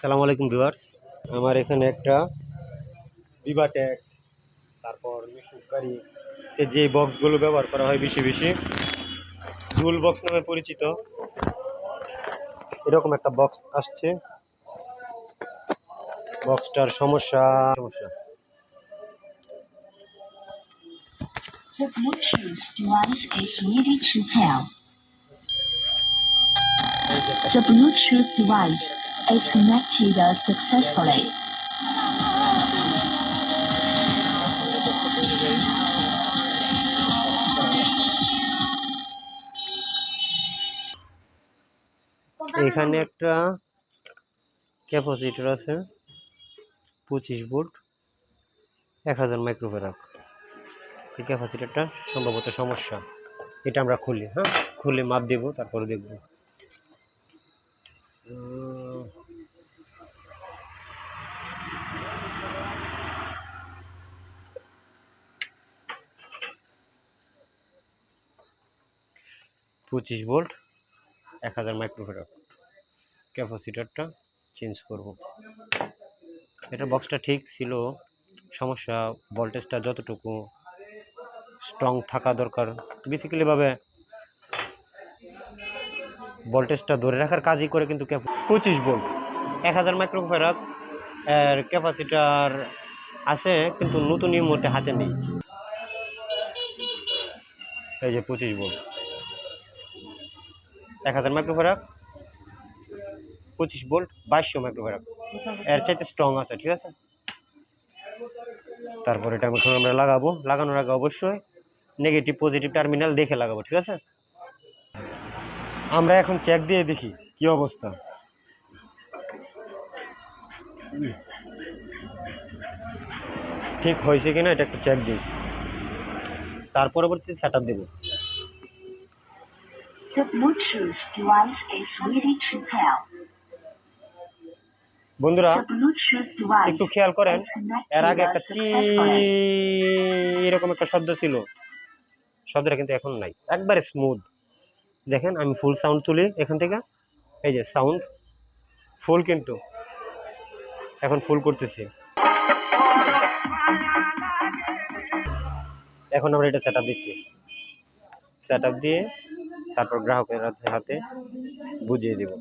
সালামু আলাইকুম ভিউয়ার্স। আমার এখানে একটা বিভাটেক তারপর মিশুকারি যে বক্সগুলো ব্যবহার করা হয় বেশি বেশি জুল বক্স নামে পরিচিত। এরকম একটা বক্স আসছে। বক্সটার সমস্যা সমস্যা। The Bluetooth device is connected successfully. এখানে একটা ক্যাপাসিটর আছে, পঁচিশ ভোল্ট, এক হাজার মাইক্রোফেরাক এই ক্যাপাসিটরটা সম্ভবত সমস্যা। এটা আমরা খুলি হ্যাঁ? খুলে মাপ দেব, তারপরে দেখব। পঁচিশ ভোল্ট, এক হাজার মাইক্রোফেরাক ক্যাপাসিটরটা চেঞ্জ করব। এটা বক্সটা ঠিক ছিল। সমস্যা ভোল্টেজটা যতটুকু স্ট্রং থাকা দরকার। বেসিক্যালিভাবে ভোল্টেজটা ধরে রাখার কাজই করে কিন্তু পঁচিশ ভোল্ট, এক হাজার মাইক্রোফেরাক এর ক্যাপাসিটার আছে কিন্তু নতুন মুহূর্তে হাতে নেই। এই যে পঁচিশ ভোল্ট। এক হাজার মাইক্রোফেরাক, পঁচিশ ভোল্ট, বাইশশো মাইক্রোফেরাক। এর চাইতে স্ট্রং আছে, ঠিক আছে? তারপর এটা এখন আমরা লাগাবো। লাগানোর আগে অবশ্যই নেগেটিভ পজিটিভ টার্মিনাল দেখে লাগাবো, ঠিক আছে? আমরা এখন চেক দিয়ে দেখি কি অবস্থা। ঠিক হয়েছে কিনা এটা একটু চেক দিই। তার পরবর্তীতে সেট আপ দেবো। Bluetooth device is ready to pair. বন্ধুরা একটু খেয়াল করেন এর আগে একটা চি এরকম একটা শব্দ ছিল। শব্দটা কিন্তু এখন নাই। একবারে স্মুথ দেখেন আমি ফুল সাউন্ড তুলি এখান থেকে। এই যে সাউন্ড ফুল কিন্তু। এখন ফুল করতেছি। এখন আমরা এটা সেট দিচ্ছি। সেট দিয়ে তারপর গ্রাহকের হাতে হাতে বুঝিয়ে দেব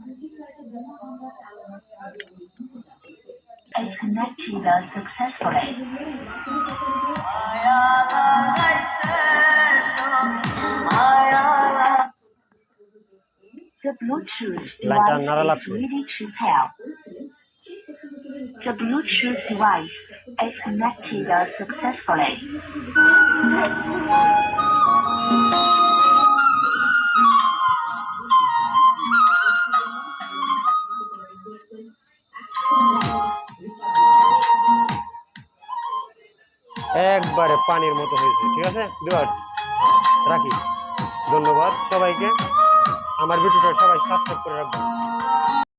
is connected successfully. The Bluetooth লাইনটা device নাড়া is লাগছে। ready to pair. The Bluetooth device is connected successfully. একবারে পানির মতো হয়েছে, ঠিক আছে? বিভার্স রাখি। ধন্যবাদ সবাইকে। আমার ভিডিওটা সবাই সাবস্ক্রাইব করে রাখবেন।